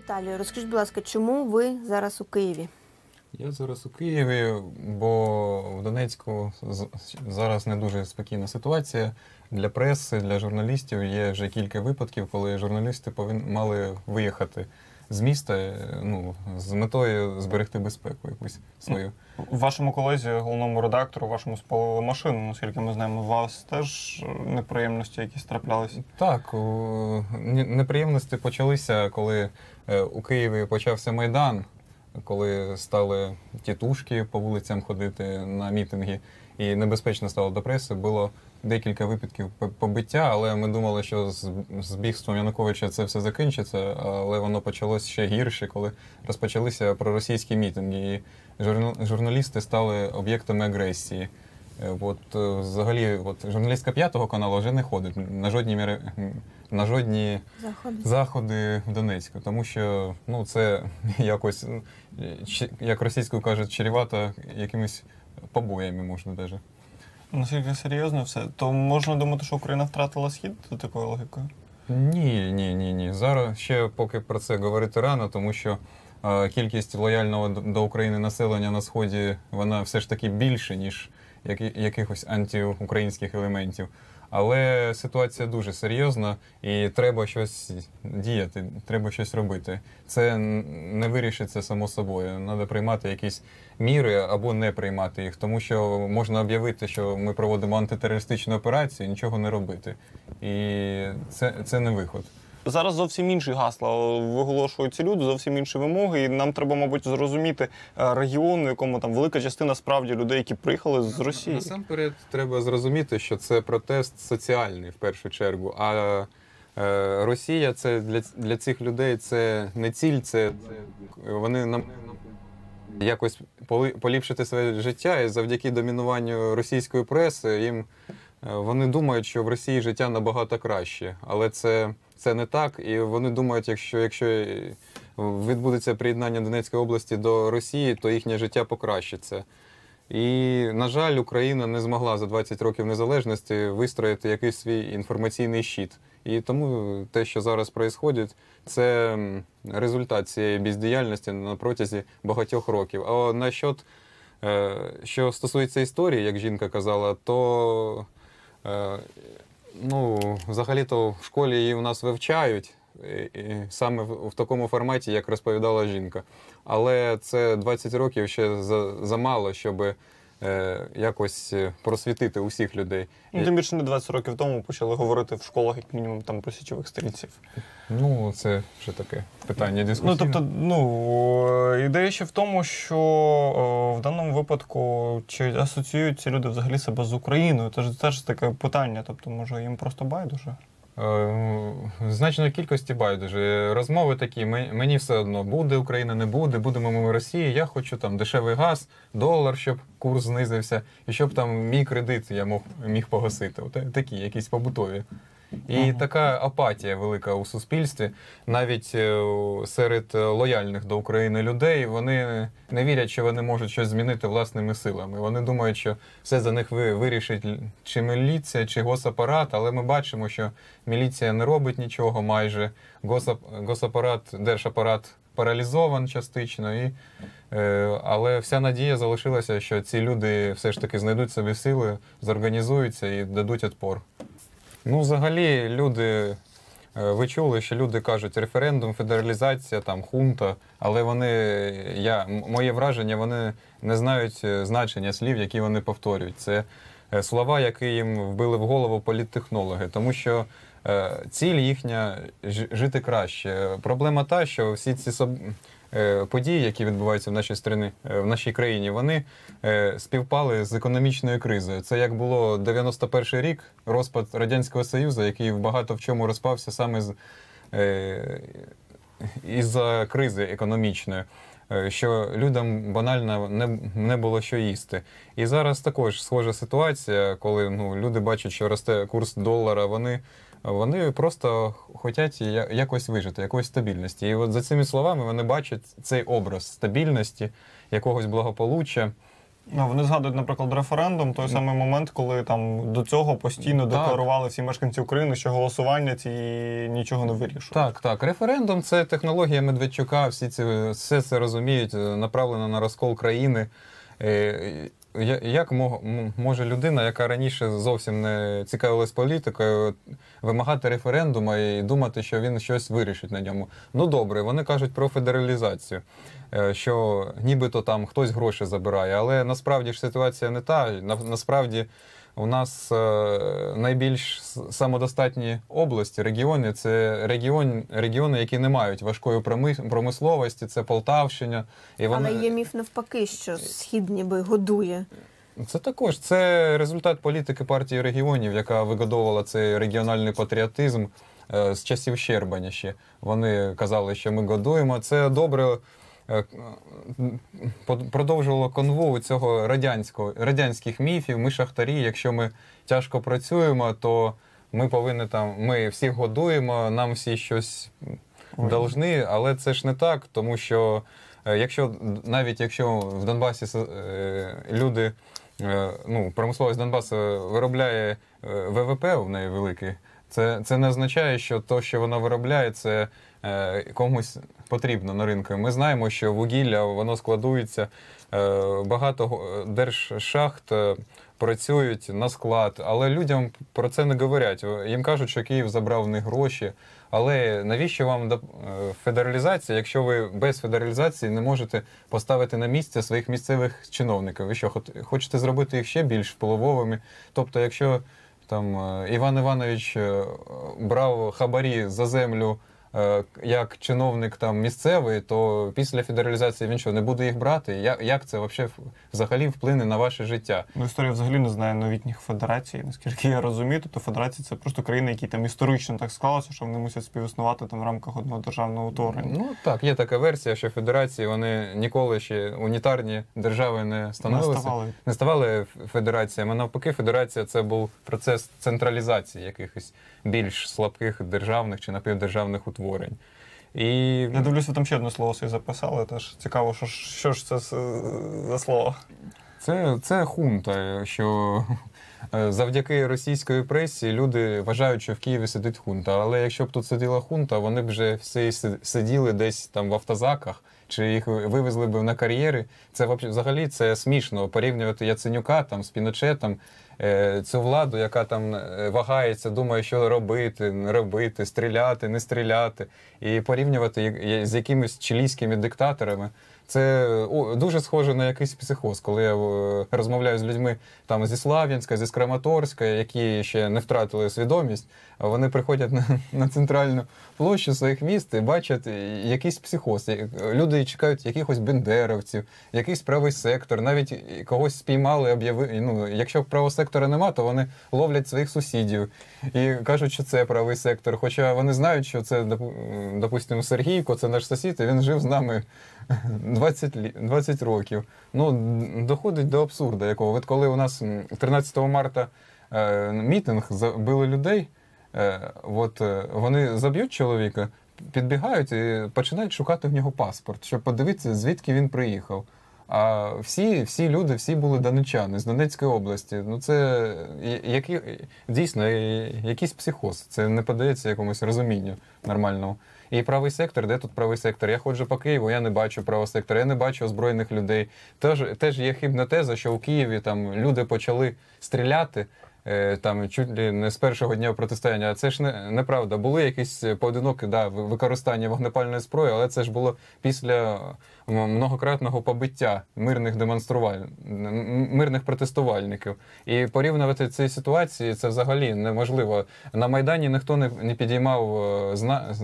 Віталію, розкажіть, будь ласка, чому ви зараз у Києві? Я зараз у Києві, бо в Донецьку зараз не дуже спокійна ситуація. Для преси, для журналістів є вже кілька випадків, коли журналісти повин... мали виїхати з міста е, ну, з метою зберегти безпеку якусь свою. Вашому колезі, головному редактору, вашому спалили машину, наскільки ми знаємо, у вас теж е, неприємності якісь траплялися. Так, у- неприємності почалися, коли е, у Києві почався Майдан, коли стали тітушки по вулицям ходити на мітинги, і небезпечно стало до преси. Було декілька випадків побиття, але ми думали, що з, з бігством Януковича це все закінчиться, але воно почалось ще гірше, коли розпочалися проросійські мітинги. І журналісти стали об'єктами агресії. Е, От е, взагалі, от журналістка п'ятого каналу вже не ходить на жодні міри, на жодні Заходи. заходи в Донецьку, тому що ну це якось, як російською кажуть, чревато якимись побоями можна навіть. Наскільки серйозно все, то можна думати, що Україна втратила схід за такою логікою. Ні, ні, ні, ні. Зараз ще поки про це говорити рано, тому що е, кількість лояльного до України населення на сході вона все ж таки більше, ніж які, якихось антиукраїнських елементів. Але ситуація дуже серйозна і треба щось діяти, треба щось робити. Це не вирішиться само собою. Треба приймати якісь міри або не приймати їх, тому що можна об'явити, що ми проводимо антитерористичну операцію, і нічого не робити. І це, це не виход. Зараз зовсім інші гасла виголошують ці люди, зовсім інші вимоги. І нам треба, мабуть, зрозуміти е, регіон, в якому там велика частина справді людей, які приїхали з Росії. Насамперед треба зрозуміти, що це протест соціальний в першу чергу. А е, Росія це для, для цих людей це не ціль, це, це вони нам якось поліпшити своє життя, і завдяки домінуванню російської преси їм е, вони думають, що в Росії життя набагато краще, але це, це не так. І вони думають, якщо, якщо відбудеться приєднання Донецької області до Росії, то їхнє життя покращиться. І, на жаль, Україна не змогла за 20 років незалежності вистроїти якийсь свій інформаційний щит. І тому те, що зараз відбувається, це результат цієї бездіяльності на протязі багатьох років. А насчет, е, що стосується історії, як жінка казала, то е, ну, взагалі-то в школі її у нас вивчають. і- Саме в в такому форматі, як розповідала жінка. Але це 20 років ще за- замало, щоб е, якось е, просвітити усіх людей. Ну, тим більше не 20 років тому почали говорити в школах, як мінімум, там про січових стрільців. Ну, це вже таке питання Ну, тобто, ну е, ідея ще в тому, що е, в даному випадку чи асоціюють ці люди взагалі себе з Україною? Це ж теж таке питання. Тобто, може, їм просто байдуже. Е, значної кількості байдуже. Розмови такі, мені все одно, буде Україна, не буде, будемо ми Росії, я хочу там дешевий газ, долар, щоб курс знизився, і щоб там мій кредит я мог, міг погасити. Такі, якісь побутові. І Ага. така апатія велика у суспільстві, навіть е, серед е, лояльних до України людей, вони не вірять, що вони можуть щось змінити власними силами. Вони думають, що все за них ви- вирішить чи міліція, чи госапарат, але ми бачимо, що міліція не робить нічого майже. Госап- Госапарат, держапарат паралізован частично, і, е, але вся надія залишилася, що ці люди все ж таки знайдуть собі сили, зорганізуються і дадуть відпор. Ну, взагалі, люди, е, ви чули, що люди кажуть референдум, федералізація, там хунта, але вони, я, моє враження, вони не знають е, значення слів, які вони повторюють. Це е, слова, які їм вбили в голову політтехнологи, тому що ціль їхня жити краще. Проблема та, що всі ці події, які відбуваються в нашій страні, е, в нашій країні, вони е, співпали з економічною кризою. Це як було 91 рік, розпад Радянського Союзу, який багато в чому розпався саме з е, із-за кризи економічної. Е, Що людям банально не, не було що їсти. І зараз також схожа ситуація, коли ну, люди бачать, що росте курс долара, вони, вони просто хочуть якось вижити, якоїсь стабільності. І от за цими словами вони бачать цей образ стабільності, якогось благополуччя. Ну, вони згадують, наприклад, референдум, той самий момент, коли там до цього постійно Так. декларували всі мешканці України, що голосування ці нічого не вирішує. Так, так. Референдум це технологія Медведчука. Всі ці все це розуміють, е, направлено на розкол країни. Як мо- може людина, яка раніше зовсім не цікавилась політикою, вимагати референдума і думати, що він щось вирішить на ньому? Ну добре, вони кажуть про федералізацію, е, що нібито там хтось гроші забирає, але насправді ж ситуація не та. На- Насправді у нас е, найбільш самодостатні області, регіони це регіон, регіони, які не мають важкої промисловості, це Полтавщина. І вони... Але є міф навпаки, що схід ніби годує. Це також це результат політики партії регіонів, яка вигодовувала цей регіональний патріотизм е, з часів Щербаня ще. Вони казали, що ми годуємо. Це добре продовжувало конву цього радянського радянських міфів. Ми шахтарі. Якщо ми тяжко працюємо, то ми повинні там, ми всіх годуємо, нам всі щось должны, але це ж не так, тому що е, якщо навіть якщо в Донбасі е, люди, е, ну, промисловість Донбасу виробляє е, ВВП в неї великий, це, це не означає, що то, що вона виробляє, це е, комусь потрібно на ринку. Ми знаємо, що вугілля воно складується. е, Багато держшахт е, працюють на склад, але людям про це не говорять. Їм кажуть, що Київ забрав в них гроші. Але навіщо вам е, федералізація, якщо ви без федералізації не можете поставити на місце своїх місцевих чиновників? Ви що хочете зробити їх ще більш впливовими? Тобто, якщо там е, Іван Іванович е, брав хабарі за землю як чиновник там місцевий, то після федералізації він що не буде їх брати? Як, як це вообще взагалі вплине на ваше життя? Ну, історія взагалі не знає новітніх федерацій. Наскільки я розумію, тобто федерації це просто країни, які там історично так склалося, що вони мусять співіснувати там в рамках одного державного утворення. Ну так, є така версія, що федерації вони ніколи ще унітарні держави не Не ставали. не ставали федераціями. Навпаки, федерація це був процес централізації якихось більш слабких державних чи напівдержавних утворень. І Я дивлюся, там ще одне слово собі записали. Теж цікаво, що, що ж це за слово. це, це хунта, що е, завдяки російської пресі люди вважають, що в Києві сидить хунта. Але якщо б тут сиділа хунта, вони б вже всі сиділи десь там в автозаках. Чи їх вивезли б на кар'єри? Це взагалі це смішно порівнювати Яценюка там з Піночетом, цю владу, яка там е, вагається, думає, що робити, не робити, стріляти, не стріляти, і порівнювати з якимись чилійськими диктаторами. Це дуже схоже на якийсь психоз, коли я е, розмовляю з людьми там зі Слав'янська, зі Скраматорська, які ще не втратили свідомість. Вони приходять на, на центральну площу своїх міст і бачать е, якийсь психоз. Е, Люди чекають якихось бендеровців, якийсь правий сектор, навіть когось спіймали, об'явили. Ну, якщо правого сектора нема, то вони ловлять своїх сусідів і кажуть, що це правий сектор. Хоча вони знають, що це, допу- допустимо, Сергійко, це наш сусід, і він жив з нами 20, 20 років. Ну, доходить до абсурду якого. От коли у нас 13 марта е, мітинг забили людей, е, от, е, вони заб'ють чоловіка, підбігають і починають шукати в нього паспорт, щоб подивитися, звідки він приїхав. А всі, всі люди, всі були донечани з Донецької області. Ну це які, дійсно якийсь психоз. Це не подається якомусь розумінню нормальному. І правий сектор, де тут правий сектор? Я ходжу по Києву, я не бачу правого сектора, я не бачу озброєних людей. Теж, теж є хибна теза, що у Києві там люди почали стріляти. Е, Там чуть ли не з першого дня протистояння, а це ж не неправда. Були якісь поодинокі да, використання вогнепальної зброї, але це ж було після многократного побиття мирних демонструваль... мирних протестувальників. І порівнювати ці ситуації це взагалі неможливо. На Майдані ніхто не, підіймав е, зна...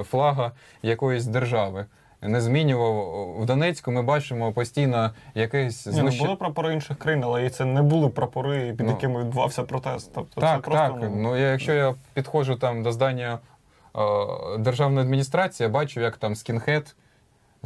е, флага якоїсь держави. Не змінював в Донецьку. Ми бачимо постійно якесь Ні, ну, були прапори інших країн, але і це не були прапори, під Ну. якими відбувався протест. Тобто це Так, просто так. Ну, я, якщо я підходжу там до здання е, державної адміністрації, я бачу, як там скінхед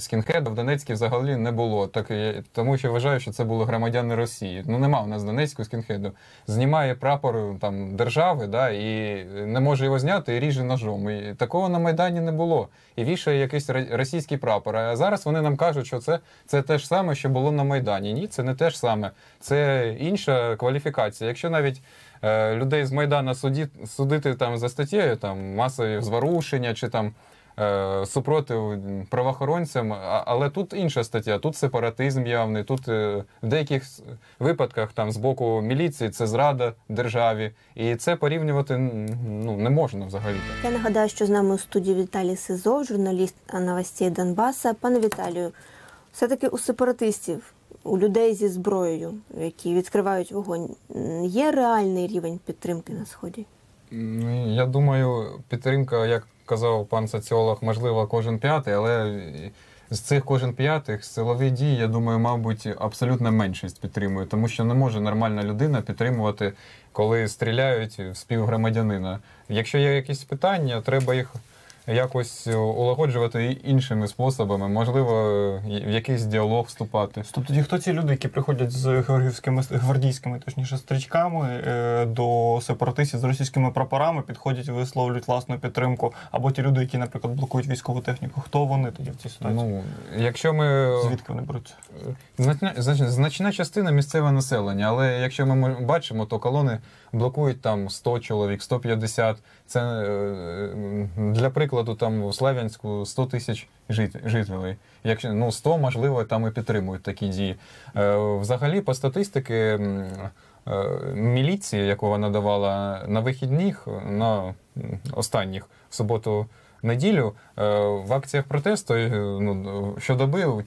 скінхедів в Донецькій взагалі не було. Так, і- тому що вважаю, що це були громадяни Росії. Ну нема у нас в Донецьку скінхеду. Знімає прапор там, держави да, і не може його зняти і ріже ножом. І такого на Майдані не було. І вішає якийсь російський прапор. А зараз вони нам кажуть, що це, це те ж саме, що було на Майдані. Ні, це не те ж саме. Це інша кваліфікація. Якщо навіть е, людей з Майдана суді, судити там за статтєю там, масові зворушення чи там е, супротив правоохоронцям, але тут інша стаття, тут сепаратизм явний, тут е, в деяких випадках там з боку міліції це зрада державі. І це порівнювати ну, не можна взагалі. Я нагадаю, що з нами у студії Віталій Сизов, журналіст новостей Донбаса. Пане Віталію, все-таки у сепаратистів, у людей зі зброєю, які відкривають вогонь, є реальний рівень підтримки на сході? Я думаю, підтримка, як казав пан соціолог, можливо, кожен п'ятий, але з цих кожен п'ятих силові дії, я думаю, мабуть, абсолютна меншість підтримує, тому що не може нормальна людина підтримувати, коли стріляють в співгромадянина. Якщо є якісь питання, треба їх якось улагоджувати іншими способами, можливо, в якийсь діалог вступати. Стоп, тоді хто ці люди, які приходять з георгіївськими гвардійськими, точніше, стрічками е, до сепаратистів з російськими прапорами, підходять, висловлюють власну підтримку, або ті люди, які, наприклад, блокують військову техніку. Хто вони тоді в цій ситуації? Ну, якщо ми Звідки вони беруться? Значна, значна, частина місцеве населення, але якщо ми мо- бачимо, то колони блокують там 100 чоловік, 150. Це е, для прикладу, там у Славянську 100 тисяч жит- жителей. Якщо ну 100, можливо, там і підтримують такі дії. Е, Взагалі, по статистики. е, Міліції, яку вона давала на вихідних, на останніх в суботу неділю в акціях протесту ну, щодоби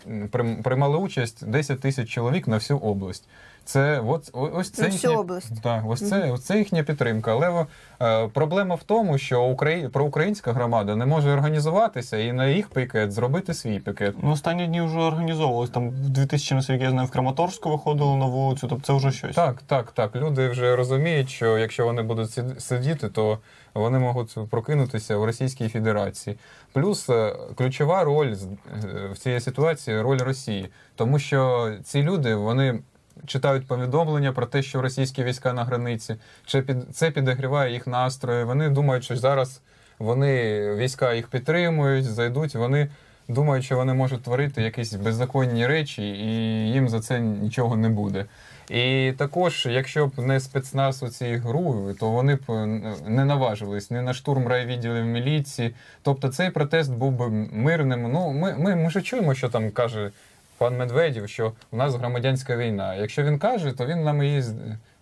приймали участь 10 тисяч чоловік на всю область. Це от, ось це всю їхня- область. Так, ось це, ось це їхня підтримка. Але е, проблема в тому, що Украї... проукраїнська громада не може організуватися і на їх пікет зробити свій пікет. Ну, останні дні вже організовувалось. Там в 2000, наскільки я знаю, в Краматорську виходили на вулицю, тобто це вже щось. Так, так, так. Люди вже розуміють, що якщо вони будуть сидіти, то вони можуть прокинутися в Російській Федерації. Плюс е, ключова роль з- е, в цій ситуації роль Росії, тому що ці люди вони. Читають повідомлення про те, що російські війська на границі, чи під це підігріває їх настрої. Вони думають, що зараз вони війська їх підтримують, зайдуть. Вони думають, що вони можуть творити якісь беззаконні речі, і їм за це нічого не буде. І також, якщо б не спецназ у цій гру, то вони б не наважились ні на штурм райвідділів міліції. Тобто цей протест був би мирним. Ну, ми, ми, ми ж чуємо, що там каже пан Медведів, що у нас громадянська війна. Якщо він каже, то він нам її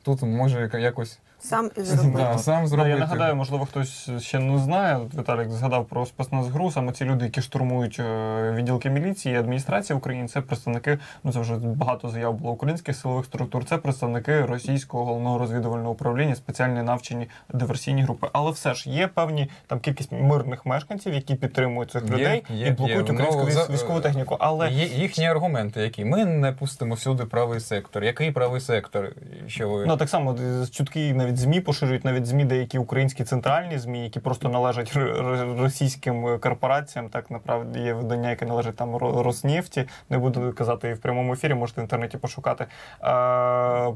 тут може якось Сам і зробити. да, сам Да, зробити. я нагадаю, можливо, хтось ще не знає. Віталік згадав про спецназгру. Саме ці люди, які штурмують е, відділки міліції і адміністрації України, це представники. Ну це вже багато заяв було українських силових структур. Це представники російського головного розвідувального управління, спеціальні навчені диверсійні групи. Але все ж є певні там кількість мирних мешканців, які підтримують цих Є, людей є, і блокують є. українську Ну, військ- за- військову техніку. Але Є їхні аргументи, які ми не пустимо всюди правий сектор. Який правий сектор? Що ви Ну так само е, чутки навіть змі поширюють, навіть змі деякі українські центральні змі, які просто належать російським е, корпораціям. Так направді є видання, яке належить там Ро- Роснефті. Не буду казати в прямому ефірі, можете в інтернеті пошукати.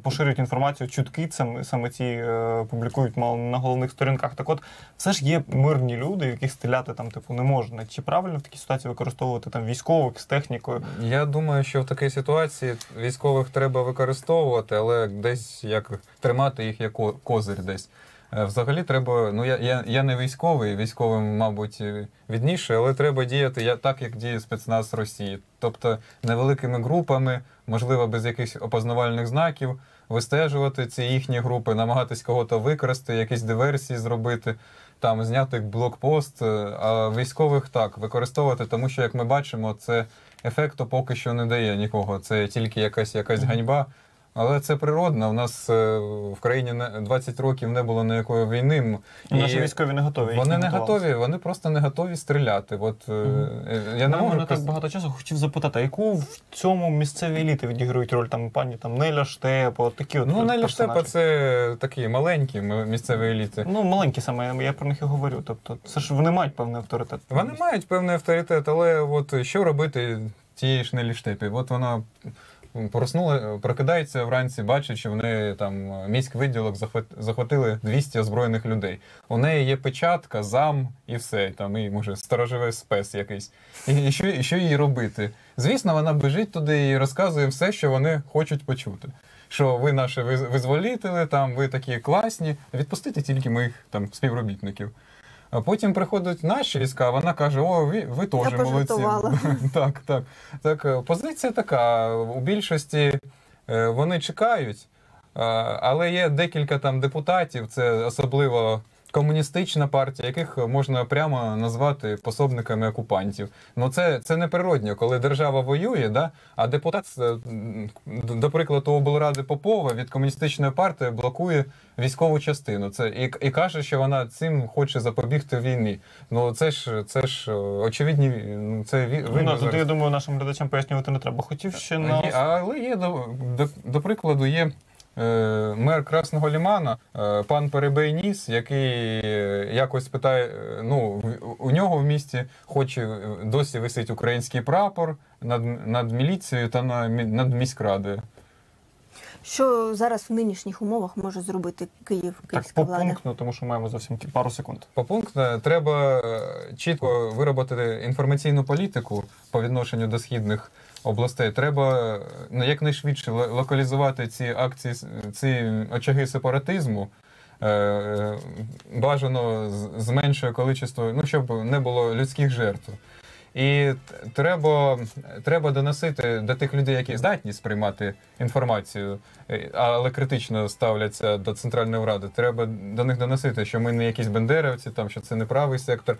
Поширюють інформацію, чутки саме, саме ці е, публікують мало на головних сторінках. Так от, все ж є мирні люди, яких стріляти там типу не можна. Чи правильно в такій ситуації використовувати там військових з технікою? Я думаю, що в такій ситуації військових треба використовувати, але десь як тримати їх як козир десь. Е, Взагалі треба. Ну я, я, я не військовий, військовим, мабуть, е, відніше, але треба діяти я, так, як діє спецназ Росії. Тобто невеликими групами, можливо, без якихось опознавальних знаків, вистежувати ці їхні групи, намагатись кого-то викрасти, якісь диверсії зробити. Там зняти блокпост, е, а військових так використовувати, тому що, як ми бачимо, це ефекту поки що не дає нікого. Це тільки якась якась ганьба. Але це природно. У нас е, в країні не- 20 років не було ніякої війни. І наші військові не готові. Вони не готові, вони просто не готові стріляти. От, е, я не можу так каз- багато часу. Хотів запитати, яку в цьому місцеві еліти відіграють роль там пані там Неля Штепа, такі от Ну, Неля Штепа це такі маленькі місцеві еліти. Ну, маленькі саме, я про них і говорю. Тобто, це ж вони мають певний авторитет. Вони мають певний авторитет, але от що робити тієї ж Нелі Штепі? От вона проснула, прокидається вранці, бачить, що вони там міський відділок захват- захватили 200 озброєних людей. У неї є печатка, зам і все. Там і може сторожовий спец якийсь. І, що, і що їй робити? Звісно, вона біжить туди і розказує все, що вони хочуть почути. Що ви наші виз- визволітели, там ви такі класні, відпустите тільки моїх там співробітників. А потім приходять наші війська, вона каже: О, ви, ви теж молодці. так, так. Так, е, позиція така. У більшості е, вони чекають, але є декілька там депутатів, це особливо комуністична партія, яких можна прямо назвати пособниками окупантів. Ну це, це неприродньо, коли держава воює, да? а депутат, е, до прикладу, облради Попова від комуністичної партії блокує військову частину. Це і, і каже, що вона цим хоче запобігти війні. Ну це ж це ж е, очевидні. ну, Це ві- Ну, тоді, зараз. я думаю, нашим глядачам пояснювати не треба. Хотів ще на але є до, до, до прикладу, є е, мер Красного Лімана, е, пан Перебейніс, який е, якось питає: е, ну, в- у нього в місті, хоч досі висить український прапор над, над міліцією та на, над міськрадою. Що зараз в нинішніх умовах може зробити Київ, так київська по влада? пункту, тому що маємо зовсім пару секунд. По пункту треба е, чітко виробити інформаційну політику по відношенню до східних областей. Треба ну, якнайшвидше локалізувати ці акції, ці очаги сепаратизму. е, е, Бажано з- з меншою кількістю, ну щоб не було людських жертв. І треба, треба доносити до тих людей, які здатні сприймати інформацію, е, але критично ставляться до центральної ради. Треба до них доносити, що ми не якісь бендерівці, там що це не правий сектор,